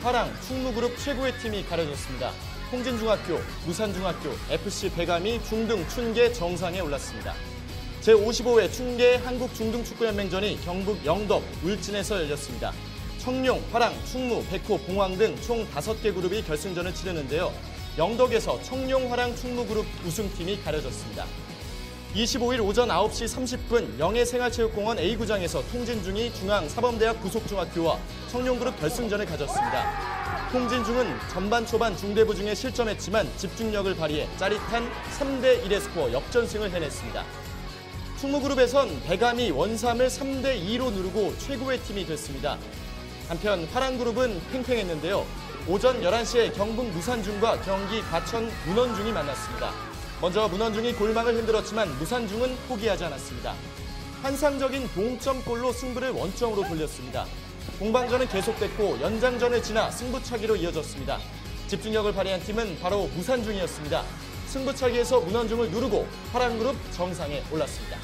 화랑, 충무그룹 최고의 팀이 가려졌습니다. 홍진중학교, 무산중학교, FC 배감이 중등, 춘계 정상에 올랐습니다. 제55회 충계 한국중등축구연맹전이 경북 영덕, 울진에서 열렸습니다. 청룡, 화랑, 충무, 백호, 봉황 등 총 5개 그룹이 결승전을 치르는데요. 영덕에서 청룡, 화랑, 충무 그룹 우승팀이 가려졌습니다. 25일 오전 9시 30분 영해생활체육공원 A구장에서 통진중이 중앙사범대학 구속중학교와 청룡그룹 결승전을 가졌습니다. 통진중은 전반 초반 중대부 중에 실점했지만 집중력을 발휘해 짜릿한 3대 1의 스코어 역전승을 해냈습니다. 충무그룹에선 배감이 원삼을 3대 2로 누르고 최고의 팀이 됐습니다. 한편 화랑그룹은 팽팽했는데요. 오전 11시에 경북 무산중과 경기 과천 문원중이 만났습니다. 먼저 문원중이 골망을 흔들었지만 무산중은 포기하지 않았습니다. 환상적인 동점골로 승부를 원점으로 돌렸습니다. 공방전은 계속됐고 연장전을 지나 승부차기로 이어졌습니다. 집중력을 발휘한 팀은 바로 무산중이었습니다. 승부차기에서 문원중을 누르고 화랑그룹 정상에 올랐습니다.